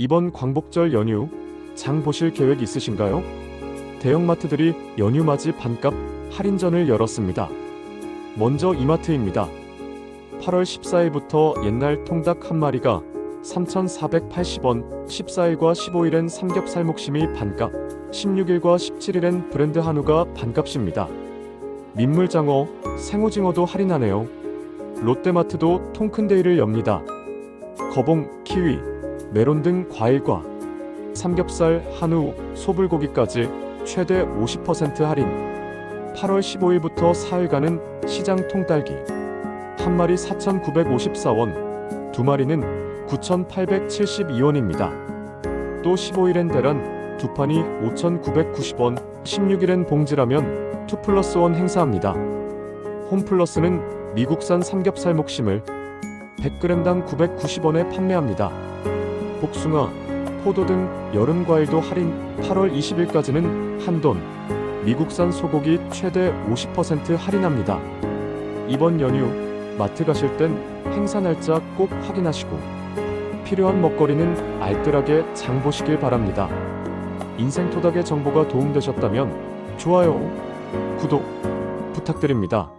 이번 광복절 연휴 장 보실 계획 있으신가요? 대형마트들이 연휴 맞이 반값 할인전을 열었습니다. 먼저 이마트입니다. 8월 14일부터 옛날 통닭 한 마리가 3,480원, 14일과 15일엔 삼겹살 목심이 반값, 16일과 17일엔 브랜드 한우가 반값입니다. 민물장어, 생오징어도 할인하네요. 롯데마트도 통큰데이를 엽니다. 거봉, 키위, 메론 등 과일과 삼겹살, 한우, 소불고기까지 최대 50% 할인. 8월 15일부터 4일간은 시장 통딸기. 한 마리 4,954원, 두 마리는 9,872원입니다. 또 15일엔 대란, 두 판이 5,990원, 16일엔 봉지라면 2 플러스 1 행사합니다. 홈플러스는 미국산 삼겹살 목심을 100g당 990원에 판매합니다. 복숭아, 포도 등 여름 과일도 할인 8월 20일까지는 한돈, 미국산 소고기 최대 50% 할인합니다. 이번 연휴 마트 가실 땐 행사 날짜 꼭 확인하시고 필요한 먹거리는 알뜰하게 장 보시길 바랍니다. 인생 토닥의 정보가 도움되셨다면 좋아요, 구독 부탁드립니다.